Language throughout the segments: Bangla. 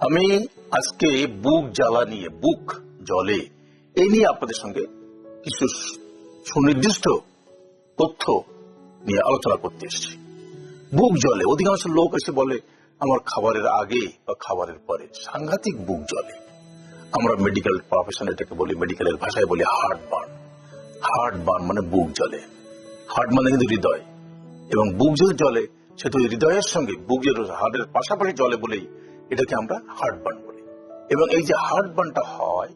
আমি আজকে বুক জ্বালা নিয়ে, বুক জলে এই নিয়ে আপনাদের সঙ্গে কিছু সুনির্দিষ্ট তথ্য নিয়ে আলোচনা করতে এসেছি। বুক জলে অধিকাংশ লোক এসে বলে, আমার খাবারের আগে বা খাবারের পরে সাংঘাতিক বুক জলে আমরা মেডিকেল প্রফেশন এটাকে বলি মেডিকেলের ভাষায় বলি হার্ট বার্ন হার্ট বার্ন মানে বুক জলে হার্ট মানে কিন্তু হৃদয়। এবং বুক যদি জলে সেটা ওই হৃদয়ের সঙ্গে বুক যে হার্টের পাশাপাশি জলে বলেই এটাকে আমরা হার্ট বার্ন বলি। এবং এই যে হার্ট বার্নটা হয়,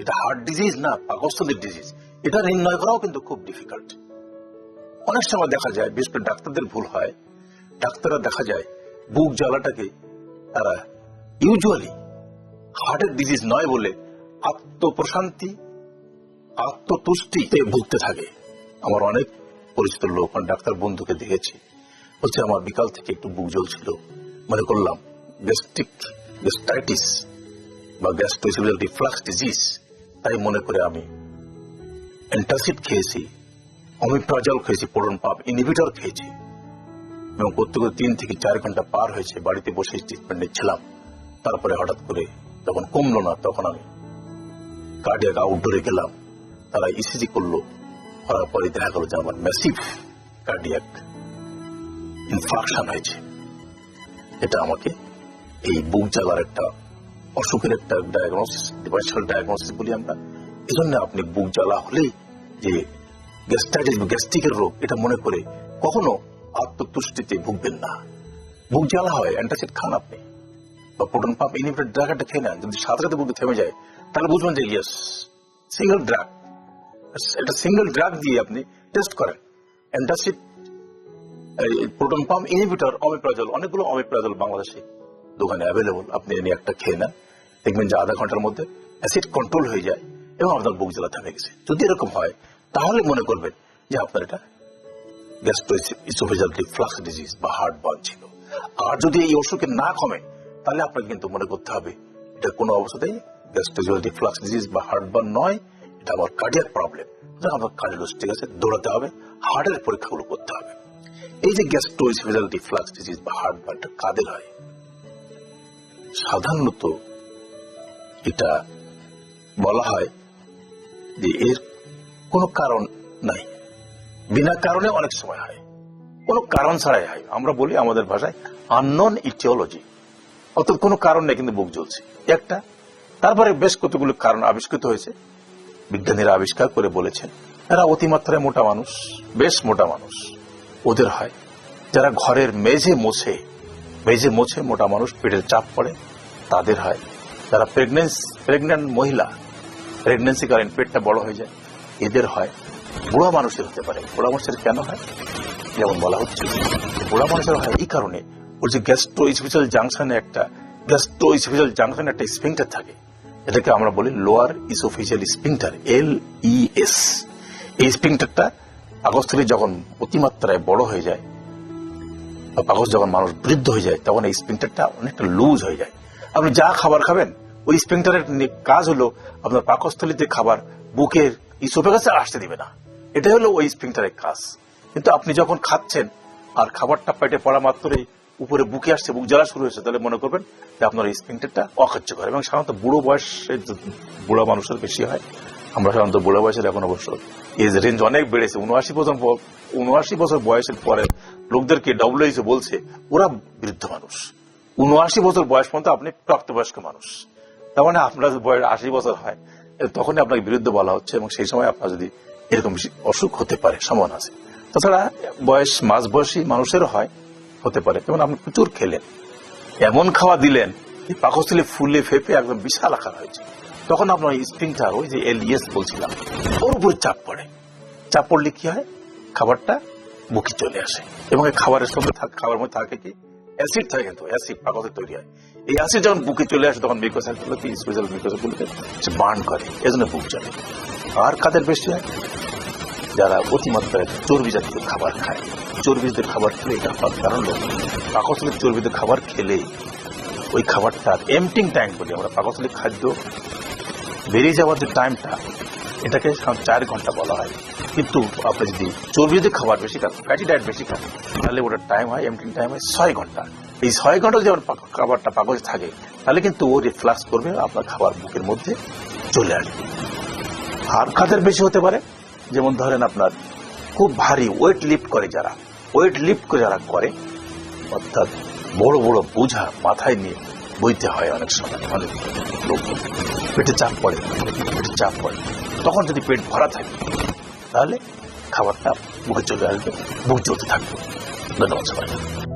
এটা হার্ট ডিজিজ না, পাকস্থলীর ডিজিজ এটা নির্ণয় করাও কিন্তু খুব ডিফিকাল্ট অনেক সময় দেখা যায়, বিশেষ করে ডাক্তারদের ভুল হয়, ডাক্তাররা দেখা যায় বুক জ্বালাটাকে তারা ইউজুয়ালি হার্টের ডিজিজ নয় বলে আত্মপ্রশান্তি, আত্মতুষ্টিতে ভুগতে থাকে। আমার অনেক পরিচিত লোক মানে ডাক্তার বন্ধুকে দেখেছি। হচ্ছে আমার বিকাল থেকে একটু বুক জ্বলছিল। মনে করলাম গ্যাস্ট্রিক গ্যাস্ট্রাইটিস বা গ্যাস্ট্রোসিভিয়াল রিফ্লাক্স ডিজিজ তাই মনে করে আমি অ্যান্টাসিড খেয়েছি অমিপ্রাজল খেয়েছি, পোড়ন পাপ ইনহিবিটর খেয়েছি। এবং করতে করতে তিন থেকে চার ঘণ্টা পার হয়েছে, বাড়িতে বসে ট্রিটমেন্ট নিচ্ছিলাম। তারপরে হঠাৎ করে যখন কমলো না, তখন আমি কার্ডিয়াক আউটডোরে গেলাম। তারা ইসিজি করল। করার পরে দেখা গেল যে আমার ম্যাসিভ কার্ডিয়াক ইনফাকশন হয়েছে। এটা আমাকে এই বুক জ্বালার একটা অসুখের একটা ডায়াগনোসিস ডিফারেন্সিয়াল ডায়াগনোসিস বলি আমরা। এই জন্য আপনি বুক জ্বালা হলেই যে গ্যাস্ট্রাইটিস গ্যাস্ট্রিকের রোগ, এটা মনে করে কখনো আত্মতুষ্টিতে ভুগবেন না। বুক জ্বালা হয় অ্যান্টাসিড খান আপনি। বা প্রোটন পাম্প ইনহিবিটর ড্রাগ একটা খেয়ে নেন, যদি সাথে বুক থেমে যায়, তাহলে বুঝবেন যে ইয়েস সিঙ্গেল ড্রাগ এটা সিঙ্গেল ড্রাগ দিয়ে আপনি টেস্ট করেন। Antacid proton pump inhibitor omeprazole অনেকগুলো অমিপ্রাজল বাংলাদেশে দোকানে অ্যাভেলেবল আপনি এনে একটা খেয়ে নেন। দেখবেন যে আধা ঘণ্টার মধ্যে অ্যাসিড কন্ট্রোল হয়ে যায় এবং আপনার বুক জ্বালা থেমে গেছে। যদি এরকম হয়, তাহলে মনে করবেন যে আপনার এটা গ্যাস্ট্রোইসোফেজাল রিফ্লাক্স ডিজিজ বা হার্ট বার্ন ছিল। আর যদি এই অসুখে না কমে, তাহলে আপনাকে কিন্তু মনে করতে হবে, এটা কোনো অবস্থাতেই গ্যাস্ট্রোইসোফেজাল রিফ্লাক্স ডিজিজ বা হার্ট বার্ন নয়। প্রবলেম আমার দৌড়াতে হবে হার্টের পরীক্ষাগুলো করতে হবে। এই যে ডিজিজ বা হার্ট কাদের হয়? সাধারণত এটা বলা হয় যে এর কোনো কারণ নাই। বিনা কারণে অনেক সময় হয়। কোনো কারণ ছাড়াই হয়। আমরা বলি আমাদের ভাষায় আননন ইটিওলজি অত কোনো কারণ নেই, কিন্তু বুক জ্বলছে। একটা, তারপরে বেশ কতগুলো কারণ আবিষ্কৃত হয়েছে। বিজ্ঞানীরা আবিষ্কার করে বলেছেন, এরা অতিমাত্রায় মোটা মানুষ, বেশ মোটা মানুষ। ওদের হয়, যারা ঘরের মেঝে মোছে মেঝে মোছে মোটা মানুষ পেটের চাপ পড়ে, তাদের হয়, যারা প্রেগনেন্স প্রেগনেন্ট মহিলা প্রেগনেন্সি কালীন পেটটা বড় হয়ে যায়, এদের হয়, বুড়া মানুষের হতে পারে। বুড়া মানুষের কেন হয়? যেমন বলা হচ্ছে, বুড়া মানুষের হয় এই কারণে ওর যে গ্যাস্ট্রো স্পেশাল জাংশনে একটা গ্যাস্ট্রো স্পেশাল জাংশনে একটা স্পিংটার থাকে। এটাকে আমরা বলি lower oesophageal sphincter L E S এই স্পিংটারটা পাকস্থলী যখন অতিমাত্রায় বড় হয়ে যায় বা পাকস যখন মানুষ বৃদ্ধ হয়ে যায়, তখন এই স্পিংটারটা অনেকটা লুজ হয়ে যায়। আপনি যা খাবার খাবেন, ওই স্পিংটারের কাজ হলো আপনার পাকস্থলীতে খাবার বুকের ইসোফেগাসে আসতে দিবে না। এটাই হলো ওই স্পিংটারের কাজ। কিন্তু আপনি যখন খাচ্ছেন, আর খাবারটা পেটে পড়া মাত্রই উপরে বুকে আসছে বুক জ্বালা শুরু হয়েছে, তাহলে মনে করবেন যে আপনার এই স্পিংটারটা অকার্যকর এবং সাধারণত বুড়ো বয়সে বুড়া মানুষের বেশি হয়, আমরা সাধারণত বুড়ো বয়সের এখন অবশ্য এজ রেঞ্জ অনেক বেড়েছে। উনআশি বছর উনআশি বছর বয়সের পরে লোকদেরকে ডব্লিউএইচও বলছে, ওরা বৃদ্ধ মানুষ। উনআশি বছর বয়স পর্যন্ত আপনি প্রাপ্তবয়স্ক মানুষ। তার মানে আপনার বয়স আশি বছর হয় তখনই আপনাকে বিরুদ্ধে বলা হচ্ছে এবং সেই সময় আপনার যদি এরকম অসুখ হতে পারে, সম্ভাবনা আছে। তাছাড়া বয়স মাঝ বয়সী মানুষেরও হয় হতে পারে। যেমন আপনি প্রচুর খেলেন, এমন খাওয়া দিলেন পাকস্থলী ফুলে ফেপে একদম বিশাল আকার হয়েছে। তখন আপনার স্প্রিংটার ওই যে এলইএস বলছিলাম, ওর উপরে চাপ পড়ে। চাপ পড়লে কি হয়? খাবারটা বুকে চলে আসে। এবং খাবারের সঙ্গে খাবার মধ্যে থাকে কি? অ্যাসিড থাকে কিন্তু, অ্যাসিড পাকতে তৈরি হয়। এই অ্যাসিড যখন বুকে চলে আসে, তখন মিকোসাইটগুলোকে স্পেশাল মিকোসাইটগুলোকে সে বার্ন করে। এজন্য বুক চলে আর কাদের বেশি হয়? যারা অতিমাত্রায় চর্বি জাতীয় খাবার খায় চর্বি জাতীয় খাবার খেলে এটা হওয়ার কারণ পাকস্থলিক চর্বিতে খাবার খেলে ওই খাবারটা এমটিং টাইম বলি আমরা পাকস্থলিক খাদ্য বেরিয়ে যাওয়ার যে টাইমটা এটাকে চার ঘণ্টা বলা হয়। কিন্তু আপনি যদি চর্বি যদি খাবার বেশি খান ফ্যাটি ডায়েট বেশি খান, তাহলে ওটার টাইম হয় এমটিং টাইম হয় ছয় ঘণ্টা। এই ছয় ঘণ্টা যদি আমার খাবারটা পাকজে থাকে, তাহলে কিন্তু ও রিফ্লাক্স করবে, আপনার খাবার মুখের মধ্যে চলে আসবে। আর খাদের বেশি হতে পারে যেমন ধরেন আপনার, খুব ভারী ওয়েট লিফট করে যারা। ওয়েট লিফট করে যারা করে, অর্থাৎ বড় বড় বোঝা মাথায় নিয়ে বইতে হয় অনেক সময়, অনেক লোক পেটে চাপ পড়ে, পেটে চাপ পড়ে। তখন যদি পেট ভরা থাকে, তাহলে খাবারটা মুখে চলে আসবে, মুখ চলতে থাকবে। ধন্যবাদ সবাই